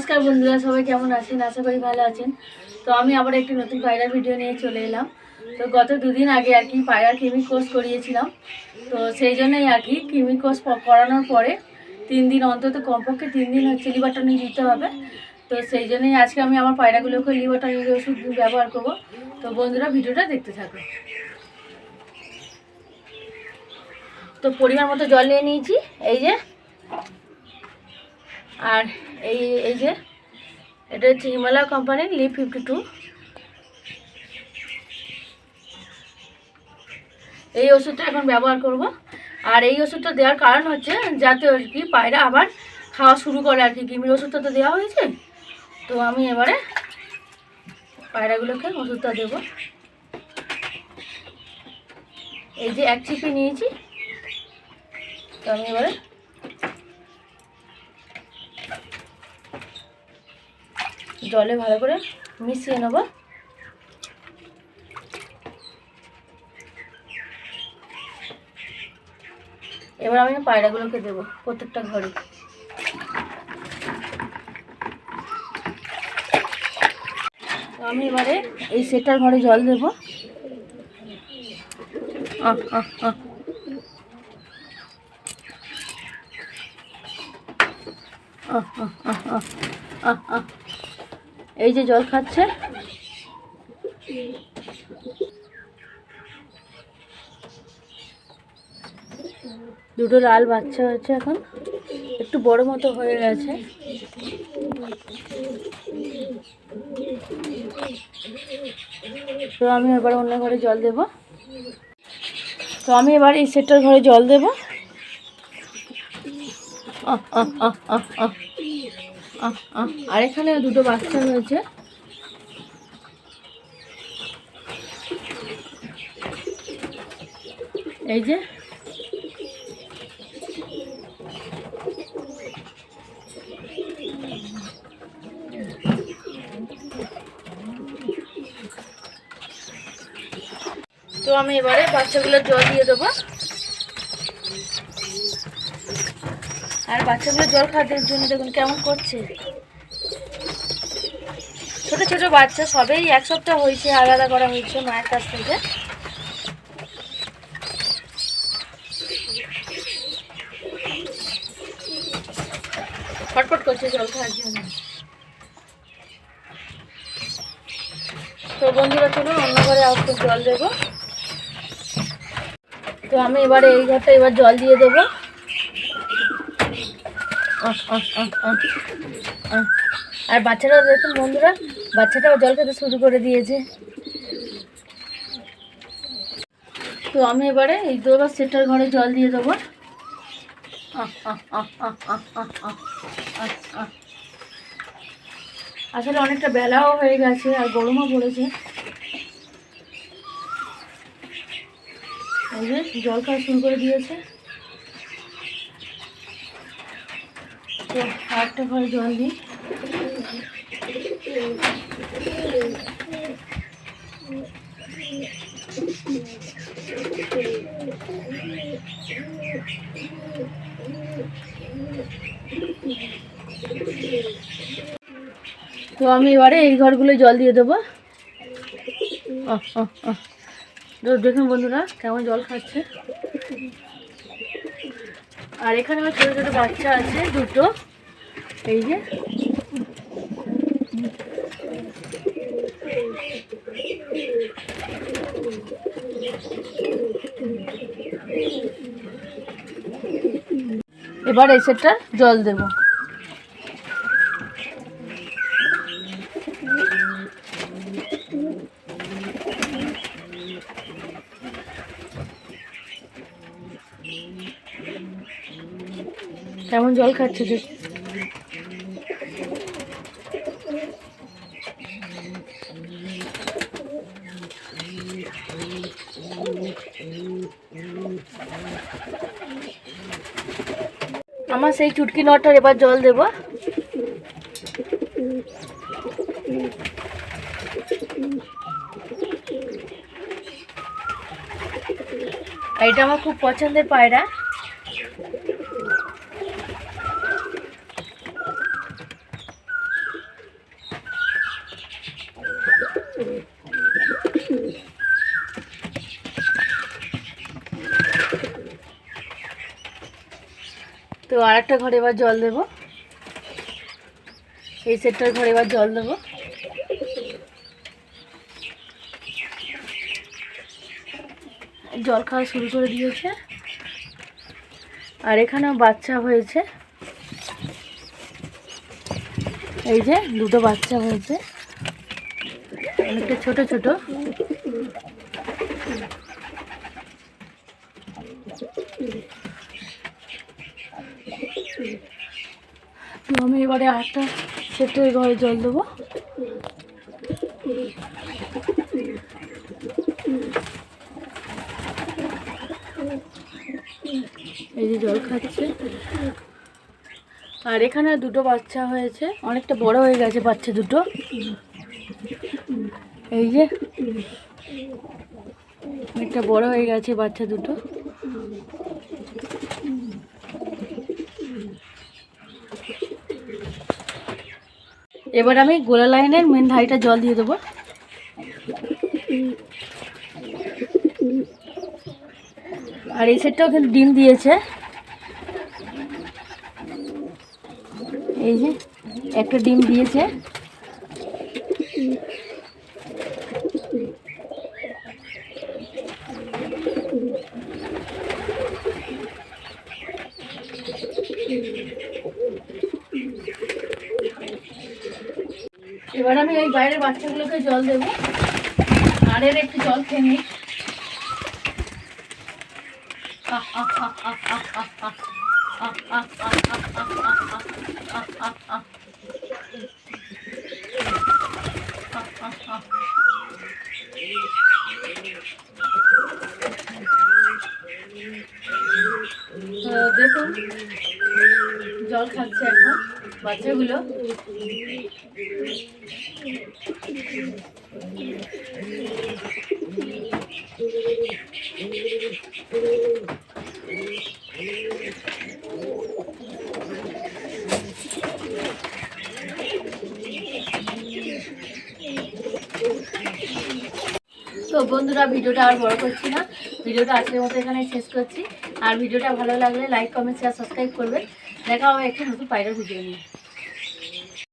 নমস্কার বন্ধুরা, সবাই কেমন আছেন? আশা করি ভালো আছেন। তো আমি আবার একটি নতুন পায়রার ভিডিও নিয়ে চলে এলাম। তো গত দুদিন আগে আর কি পায়রার কিমি কোর্স করিয়েছিলাম। তো সেই জন্যই আর কি কিমি কোর্স করানোর পরে তিন দিন অন্তত কমপক্ষে তিন দিন হচ্ছে লিভারটনিক দিতে হবে। তো সেই জন্যই আজকে আমি আমার পায়রাগুলোকে লিভারটনিক ওষুধ ব্যবহার করব। তো বন্ধুরা, ভিডিওটা দেখতে থাকো। তো পরিমাণ মতো জল নিয়ে নিয়েছি। এই যে আর এই এই যে, এটা হচ্ছে হিমালয় কোম্পানির লিপ ফিফটি টু এই ওষুধটা এখন ব্যবহার করব। আর এই ওষুধটা দেওয়ার কারণ হচ্ছে যাতে আর কি, পায়রা আবার খাওয়া শুরু করে আর কি। কিমির ওষুধটা তো দেওয়া হয়েছে। তো আমি এবারে পায়রাগুলোকে ওষুধটা দেব। এই যে এক চিপি নিয়েছি। তো আমি এবারে জলে ভালো করে মিশিয়ে নেব। এবার আমি পায়রাগুলোকে দেবো প্রত্যেকটা ঘরে। আমি এবারে এই সেটার ঘরে জল দেবো। আহ আহ আহ। আহ আহ আহ আহ আহ আহ। এই যে জল খাচ্ছে। দুটো লাল বাচ্চা হয়েছে এখন। একটু বড় মতো হয়ে গেছে। তো আমি এবার অন্য ঘরে জল দেব। তো আমি এবার এই সেটার ঘরে জল দেব। আহ আহ আহ আহ, আহ। আর এখানে দুটো বাচ্চা হয়েছে এই যে। তো আমি এবারে বাচ্চাগুলোর জল দিয়ে দেবো। আর বাচ্চাগুলো জল খাওয়ার জন্য দেখুন কেমন করছে। ছোট ছোট বাচ্চা সবেই এক সপ্তাহ হয়েছে, আলাদা করা হয়েছে মায়ের কাছ থেকে। ফটফট করছে জল খাওয়ার জন্য। তো বন্ধুরা, চলুন অন্য ঘরে একটু জল দেবো। তো আমি এবারে এই ঘরটা এবার জল দিয়ে দেবো। আর বাচ্চারাও দেখুন বন্ধুরা, বাচ্চাটাও জল খেতে শুরু করে দিয়েছে। তো আমি এবারে এই দোবার সেটার ঘরে জল দিয়ে দেবো। আসলে অনেকটা বেলাও হয়ে গেছে আর গরমও পড়েছে। জল খাওয়া শুরু করে দিয়েছে। তো ঘরে জল দিই। তো আমি এবারে এই ঘরগুলো জল দিয়ে দেবো। দেখুন বন্ধুরা, কেমন জল খাচ্ছে। আর এখানে আমার ছোটো ছোটো বাচ্চা আছে, দুটো। এই যে। এবার এই সেটটা জল দেবো। কেমন জল খাচ্ছে দেখ। আমার সেই চুটকি নটার এবার জল দেব। এটা আমার খুব পছন্দের পায়রা। তো আর একটা ঘরে এবার জল দেবো। এই সেটটার ঘরে এবার জল দেবো। জল খাওয়া শুরু করে দিয়েছে। আর এখানেও বাচ্চা হয়েছে। এই যে দুটো বাচ্চা হয়েছে। অনেকটা ছোট ছোট। তো আমি এবারে আরেকটা সেটের ঘরে জল দেবো। এই যে জল খাচ্ছে। আর এখানে দুটো বাচ্চা হয়েছে, অনেকটা বড় হয়ে গেছে বাচ্চা দুটো। এই যে অনেকটা বড় হয়ে গেছে বাচ্চা দুটো। এবার আমি গোলা লাইনের মেন ধাইটা জল দিয়ে দেবো। আর এই সেটটাও কিন্তু ডিম দিয়েছে। এই যে, একটা ডিম দিয়েছে। বাইরের বাচ্চাগুলোকে জল দেবো। আর এর একটু জল খেয়ে নিই। দেখুন, জল খাচ্ছে এখন বাচ্চাগুলো। তো বন্ধুরা, ভিডিওটা আর বড় করছি না। ভিডিওটা আজকের মতো এখানে শেষ করছি। আর ভিডিওটা ভালো লাগলে লাইক কমেন্ট শেয়ার সাবস্ক্রাইব করবে দেখা হবে একটি নতুন পাইরের ভিডিও নিয়ে।